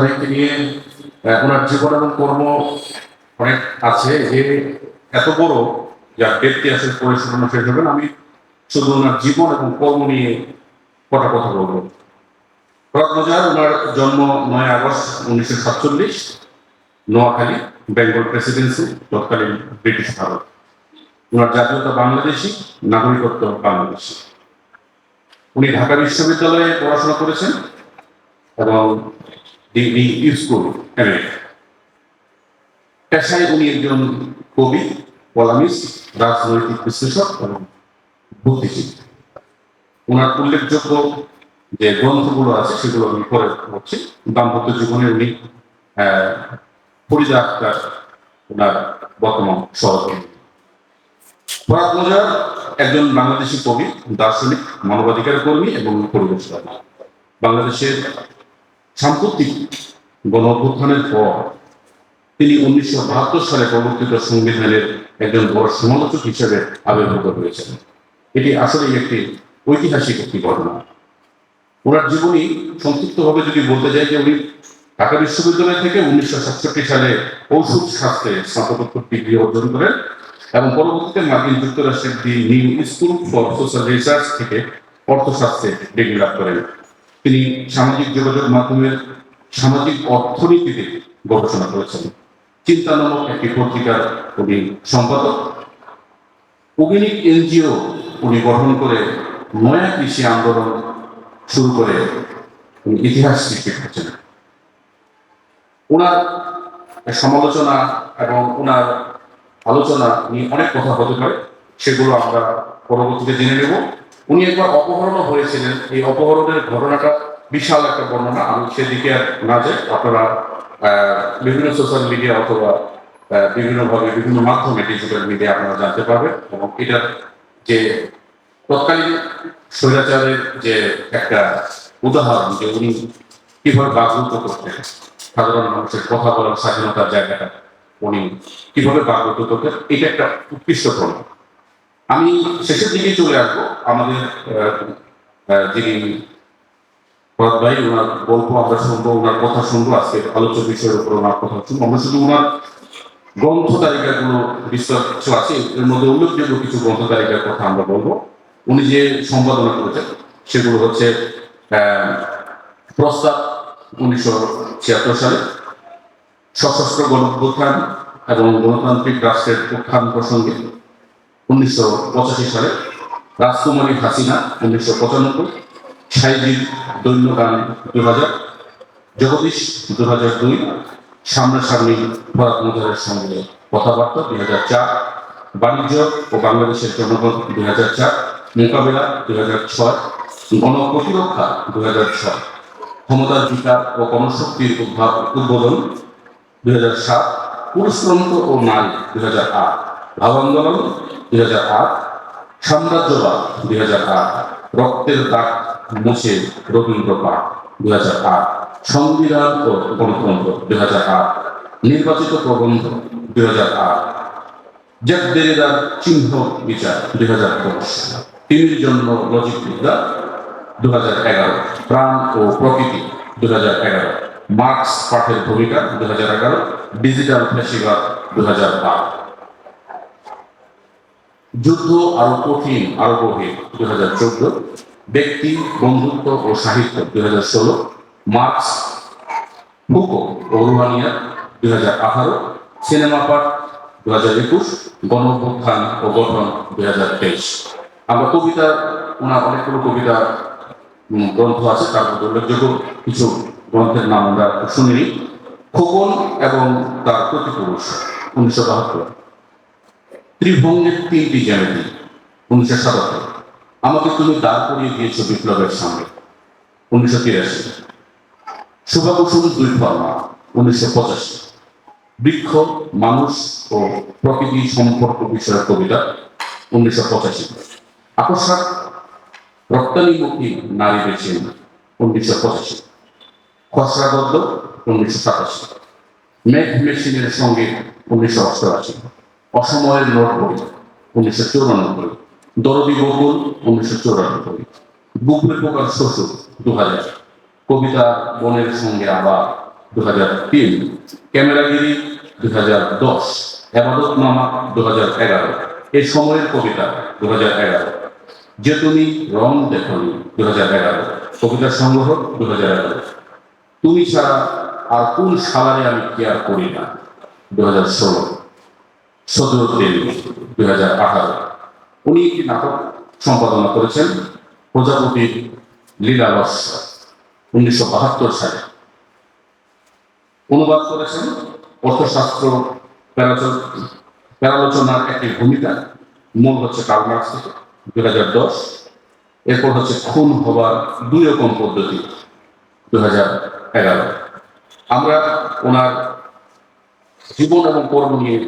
ভাইকে নিয়ে ওনার জীবন এবং কর্ম অনেক আছে যে এত বড় যা ব্যক্তি আছে পরিচালনা শেষ হবেন আমি শুধু ওনার জীবন এবং কর্ম নিয়ে কটা কথা বলব। বরাক মোজাহার ওনার জন্ম নয় আগস্ট উনিশশো সাতচল্লিশ, নোয়াখালী, বেঙ্গল প্রেসিডেন্সি, তৎকালীন ব্রিটিশ ভারত। ওনার জাতীয়তা বাংলাদেশি, নাগরিকত্ব বাংলাদেশি। উনি ঢাকা বিশ্ববিদ্যালয়ে পড়াশোনা করেছেন এবং ডিগ্রি স্কুল পেশায় উনি একজন কবি, কলামিস্ট, রাজনৈতিক বিশ্লেষক এবং বুদ্ধিজীবী। ওনার উল্লেখযোগ্য যে গ্রন্থগুলো আছে, সেগুলো আমি পরে হচ্ছে দাম্পত্য জীবনে উনি ফরিদা আক্তার ওনার বর্তমান সহকর্মী। ফরাদ মজার একজন বাংলাদেশি কবি, দার্শনিক, মানবাধিকার কর্মী এবং পরিবেশবাদী বাংলাদেশের সাম্প্রতিক গণ অভ্যুত্থানের পর তিনি উনিশশো বাহাত্তর সালে প্রবর্তিত সংবিধানের একজন বড় সমালোচক হিসেবে আবির্ভূত হয়েছেন। এটি আসলে একটি ঐতিহাসিক একটি ঘটনা। ওনার জীবনী সংক্ষিপ্তভাবে যদি বলতে যাই যে উনি ঢাকা বিশ্ববিদ্যালয় থেকে উনিশশো সাতষট্টি সালে ঔষধ শাস্ত্রে স্নাতকোত্তর ডিগ্রি অর্জন করেন এবং পরবর্তীতে মার্কিন যুক্তরাষ্ট্রের the New School for Social Research থেকে অর্থশাস্ত্রে ডিগ্রি লাভ করেন। তিনি সামাজিক যোগাযোগ মাধ্যমের সামাজিক অর্থনীতিতে গবেষণা করেছেন। চিন্তা নামক একটি পত্রিকার উনি সম্পাদক। অগ্নিক এনজিও উনি গঠন করে নয়া কৃষি আন্দোলন শুরু করে উনি ইতিহাস সৃষ্টি করেছেন। ওনার সমালোচনা এবং ওনার আলোচনা নিয়ে অনেক কথা হতে পারে, সেগুলো আমরা পরবর্তীতে জেনে নেব। উনি একবার অপহরণ হয়েছিলেন। এই অপহরণের ঘটনাটা বিশাল একটা বর্ণনা। আমি সেদিকে আর না যাই। আপনারা বিভিন্ন সোশ্যাল মিডিয়া অথবা বিভিন্নভাবে বিভিন্ন মাধ্যমে ডিজিটাল মিডিয়া আপনারা জানতে পারবেন এবং এটার যে তৎকালীন স্বৈরাচারের যে একটা উদাহরণ যে উনি কীভাবে বাগরুত করতেন, সাধারণ মানুষের কথা বলার স্বাধীনতার জায়গাটা। উনি কীভাবে করতেন এটা একটা উৎকৃষ্ট প্রমাণ। আমি শেষের দিকে চলে আসব। আমাদের যিনি ভরত ভাই, ওনার গল্প আমরা শুনব, ওনার কথা শুনব, আজকে আলোচ্য বিষয়ের উপর ওনার কথা শুনব। আমরা শুধু ওনার গ্রন্থ তালিকাগুলো বিস্তারিত আছে, এর মধ্যে উল্লেখযোগ্য কিছু গ্রন্থ তালিকার কথা আমরা বলব। উনি যে সম্পাদনা করেছেন, সেগুলো হচ্ছে প্রস্তাব উনিশশো ছিয়াত্তর সালে। সশস্ত্র গণপ্রত্যান এবং গণতান্ত্রিক রাষ্ট্রের উত্থান প্রসঙ্গে উনিশশো পঁচাশি সালে রাজকুমারী হাসিনা উনিশশো পঁচানব্বই সাইজির দৈন্য গান দু হাজার জগদীশ দু হাজার দুই, সামনাসামনি ভরত মজারের সঙ্গে কথাবার্তা দুই হাজার চার, বাণিজ্য ও বাংলাদেশের জনগণ দুই হাজার চার, মোকাবেলা দুই হাজার ছয়, গণপ্রতিরক্ষা দুই হাজার ছয়। ক্ষমতার বিকার ও গণশক্তির উদ্ভা- উদ্বোধন দুই হাজার সাত পুরুষতন্ত্র ও নারী দুই হাজার আট ভাব আন্দোলন দুই হাজার আট সাম্রাজ্যবাদ দুই হাজার আট রক্তের দাগ মুছে রবীন্দ্র পাঠ দুই হাজার আট সংবিধান ও গণতন্ত্র দুই হাজার আট নির্বাচিত প্রবন্ধ দুই হাজার আট জ্যাক দেরিদার চিহ্ন বিচার দুই হাজার দশ তিমির জন্য লজিক বিদ্যা দু হাজার এগারো প্রাণ ও প্রকৃতি দু হাজার এগারো মার্কস পাঠের ভূমিকা দু হাজার এগারো ডিজিটাল ফেসিবাদ দু হাজার বারো। যুদ্ধ আরও কঠিন, আরও গভীর, দুই হাজার চোদ্দ। ব্যক্তি, বন্ধুত্ব ও সাহিত্য, দুই হাজার ষোলো। মার্কস ফুকো ও রুহানিয়া দুই হাজার আঠারো। সিনেমা পাঠ দু হাজার একুশ। গণঅভ্যুত্থান ও গঠন, দুই হাজার তেইশ। আমরা কবিতা ওনার অনেকগুলো কবিতা গ্রন্থ আছে, তার মধ্যে উল্লেখযোগ্য কিছু গ্রন্থের নাম আমরা শুনিনি। খোকন এবং তার প্রতিপুরুষ, উনিশশো বাহাত্তর। ত্রিভঙ্গের তিনটি জ্যামিতি, উনিশশো সাতাত্তর। আমাকে তুমি দাঁড় করিয়ে দিয়েছ বিপ্লবের সামনে। উনিশশো তিরাশি। শুভাকুসুম দুই ফর্মা উনিশশো পঁচাশি। বৃক্ষ, মানুষ ও প্রকৃতি সম্পর্ক বিষয়ক কবিতা, উনিশশো পঁচাশি। আকস্মাত রপ্তানিমুখী নারী বেছে উনিশশো পঁচাশি। খসড়া গদ্য উনিশশো সাতাশি। মেঘ মেশিনের সঙ্গে উনিশশো অষ্টআশি। অসময়ের নোট উনিশশো চৌরানব্বই। দরদি বকুল, উনিশশো চৌরানব্বই। বুকলে পোকার শ্বশুর দু হাজার কবিতা বনের সঙ্গে আবার দু হাজার তিন। ক্যামেরাগিরি দু হাজার দশ। এবাদত মামা দু হাজার এগারো। এই সময়ের কবিতা দু হাজার এগারো। যে তুমি রং দেখনি দু হাজার এগারো। কবিতার সংগ্রহ দু হাজার এগারো। তুমি ছাড়া আর কোন সালারে আমি কেয়ার করি না। দু হাজার ষোলো, সতেরো তিন দুই হাজার আঠারো। উনি একটি নাটক সম্পাদনা করেছেন প্রজাপতির লীলাবস্য উনিশশো বাহাত্তর সালে। অনুবাদ করেছেন অর্থশাস্ত্র প্যারালোচনার একটি ভূমিকা। মূল হচ্ছে কালমার্ক্স থেকে দুই হাজার দশ। এরপর হচ্ছে খুন হবার দুই রকম পদ্ধতি দুই হাজার এগারো। আমরা ওনার জীবন এবং কর্ম নিয়ে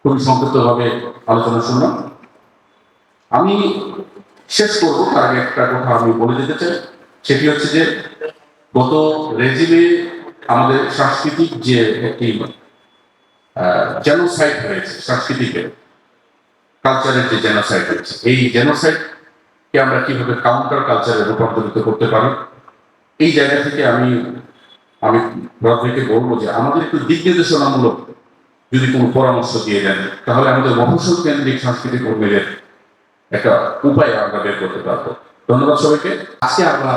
খুবই সংক্ষিপ্তভাবে আলোচনা শুনলাম। আমি শেষ করব, তার আগে একটা কথা আমি বলে দিতে চাই। সেটি হচ্ছে যে, গত রেজিমে আমাদের সাংস্কৃতিক যে একটি জেনোসাইড হয়েছে, সাংস্কৃতিকে কালচারের যে জেনোসাইড হয়েছে, এই জেনোসাইডকে আমরা কীভাবে কাউন্টার কালচারে রূপান্তরিত করতে পারি এই জায়গা থেকে আমি আমি রথকে বলব যে আমাদের একটু দিক নির্দেশনামূলক যদি কোনো পরামর্শ দিয়ে দেন, তাহলে আমাদের মফস্বল কেন্দ্রিক সাংস্কৃতিক কর্মীদের একটা উপায় আমরা বের করতে পারব। ধন্যবাদ সবাইকে। আজকে আমরা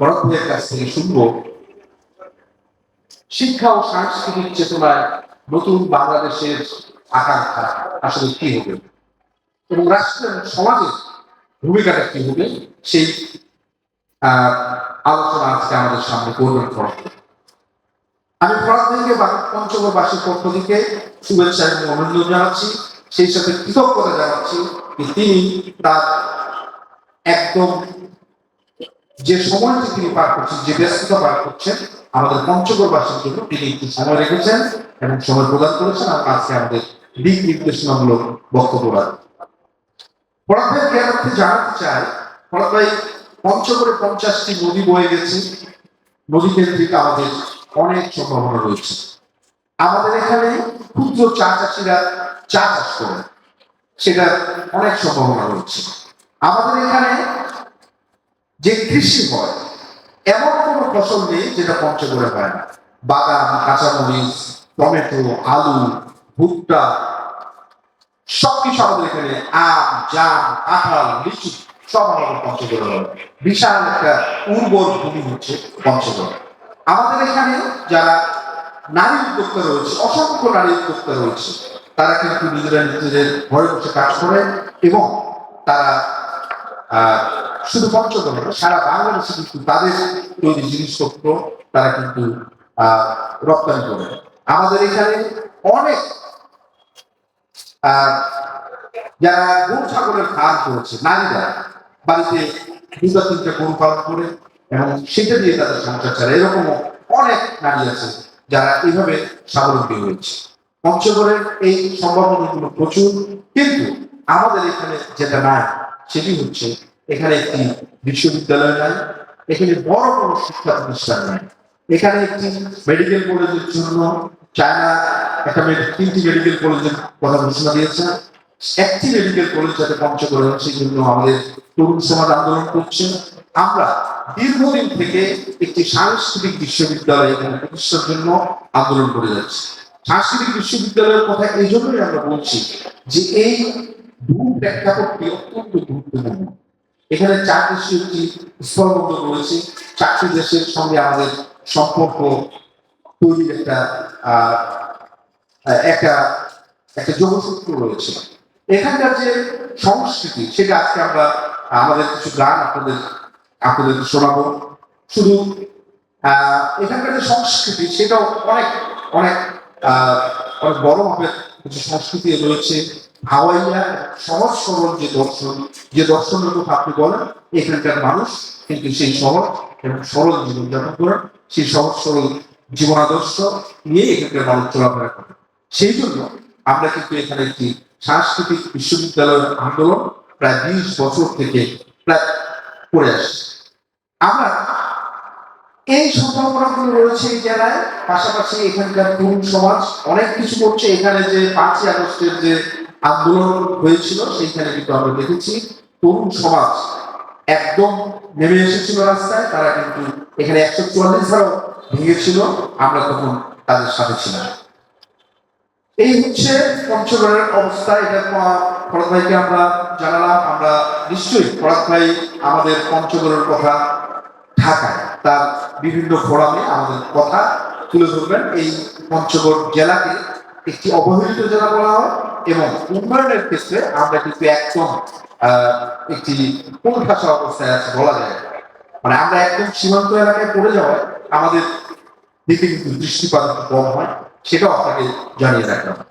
বড় কাছ থেকে শুনব শিক্ষা ও সাংস্কৃতিক চেতনায় নতুন বাংলাদেশের আকাঙ্ক্ষা আসলে কি হবে এবং রাষ্ট্র এবং সমাজের ভূমিকাটা কি হবে, সেই আলোচনা আজকে আমাদের সামনে করবেন ফরজ আমি ফরাদ থেকে পঞ্চগড়বাসীর পক্ষ থেকে শুভেচ্ছা এবং অভিনন্দন জানাচ্ছি। সেই সাথে কৃতজ্ঞতা জানাচ্ছি তিনি তার একদম যে সময়টি তিনি পার করছেন, যে ব্যস্ততা পার করছেন, আমাদের পঞ্চগড়বাসীর জন্য তিনি একটু সময় রেখেছেন এবং সময় প্রদান করেছেন আর আজকে আমাদের দিক নির্দেশনামূলক বক্তব্য রাখেন। জ্ঞানার্থে জানাতে চাই ভাই পঞ্চগড়ে পঞ্চাশটি নদী বয়ে গেছে। নদী কেন্দ্রিক আমাদের অনেক সম্ভাবনা রয়েছে। আমাদের এখানে ক্ষুদ্র চা চাষিরা চা চাষ করে। সেটা অনেক সম্ভাবনা রয়েছে। আমাদের এখানে যে কৃষি হয়, এমন কোনো ফসল নেই যেটা পঞ্চগড়ে হয় না। বাদাম, কাঁচামরিচ, টমেটো, আলু, ভুট্টা, সবকিছু আমাদের এখানে আম, জাম, কাঁঠাল, লিচু সব আমাদের পঞ্চগড়ে বিশাল একটা উর্বর ভূমি হচ্ছে পঞ্চগড়। আমাদের এখানে যারা নারী উদ্যোক্তা রয়েছে, অসংখ্য নারী উদ্যোক্তা রয়েছে, তারা কিন্তু নিজেরা নিজেদের ঘরে বসে কাজ করে এবং তারা শুধু পঞ্চগড় সারা বাংলাদেশে কিন্তু তাদের তৈরি জিনিসপত্র তারা কিন্তু রপ্তানি করে। আমাদের এখানে অনেক যারা গরু, ছাগলের ফার্ম করেছে, নারীরা বাড়িতে দুটা তিনটা গরু পালন করে এবং সেটা দিয়ে তাদের সংসার চালায়। এরকমও অনেক নারী আছে যারা এইভাবে স্বাবলম্বী হয়েছে। পঞ্চগড়ের এই সম্ভাবনাগুলো প্রচুর, কিন্তু আমাদের এখানে যেটা নাই, সেটি হচ্ছে এখানে একটি বিশ্ববিদ্যালয় নাই, এখানে বড় কোনো শিক্ষা প্রতিষ্ঠান নাই। এখানে একটি মেডিকেল কলেজের জন্য চায়না একটা তিনটি মেডিকেল কলেজের কথা ঘোষণা দিয়েছে। একটি মেডিকেল কলেজ যাতে সেই জন্য আমাদের তরুণ সমাজ আন্দোলন করছে। আমরা দীর্ঘদিন থেকে একটি সাংস্কৃতিক বিশ্ববিদ্যালয় এখানে প্রতিষ্ঠার জন্য আন্দোলন করে যাচ্ছি। সাংস্কৃতিক বিশ্ববিদ্যালয়ের কথা এই জন্যই আমরা বলছি যে এই ভূ প্রেক্ষাপটটি অত্যন্ত গুরুত্বপূর্ণ। এখানে চার দেশের একটি রয়েছে। চারটি দেশের সঙ্গে আমাদের সম্পর্ক তৈরির একটা একটা একটা যোগসূত্র রয়েছে। এখানকার যে সংস্কৃতি, সেটা আজকে আমরা আমাদের কিছু গান আপনাদের আপনাদের শোনাবো। শুধু এখানকার যে সংস্কৃতি, সেটাও অনেক অনেক অনেক বড় মাপের কিছু সংস্কৃতি রয়েছে। হাওয়াইয়া সহজ সরল যে দর্শন, যে দর্শনের কথা আপনি বলেন, এখানকার মানুষ কিন্তু সেই সহজ এবং সরল জীবনযাপন করেন, সেই সহজ সরল জীবনাদর্শ নিয়ে এখানকার মানুষ চলাফেরা করে। সেই জন্য আমরা কিন্তু এখানে একটি সাংস্কৃতিক বিশ্ববিদ্যালয়ের আন্দোলন প্রায় বিশ বছর থেকে প্রায় করে আসছি। আমরা এই সম্ভাবনাগুলো রয়েছে এই জেলায় পাশাপাশি এখানকার তরুণ সমাজ অনেক কিছু করছে। এখানে যে পাঁচই আগস্টের যে আন্দোলন হয়েছিল, সেইখানে কিন্তু আমরা দেখেছি তরুণ সমাজ একদম নেমে এসেছিল রাস্তায়। তারা কিন্তু এখানে একশো চুয়াল্লিশ ধারাও ভেঙেছিল। আমরা তখন তাদের সাথে ছিলাম। এই হচ্ছে পঞ্চগড়ের অবস্থা, এটা ফরাদ ভাইকে আমরা জানালাম। আমরা নিশ্চয়ই ফরাদ ভাই আমাদের পঞ্চগড়ের কথা ঢাকায়, তার বিভিন্ন ফোরামে আমাদের কথা তুলে ধরবেন। এই পঞ্চগড় জেলাকে একটি অবহেলিত জেলা বলা হয় এবং উন্নয়নের ক্ষেত্রে আমরা কিন্তু একদম একটি কোণঠাসা অবস্থায় আছে বলা যায়। মানে আমরা একদম সীমান্ত এলাকায় পড়ে যাওয়ায় আমাদের দিকে কিন্তু দৃষ্টিপাত কম হয়। সেটাও আপনাকে জানিয়ে রাখলাম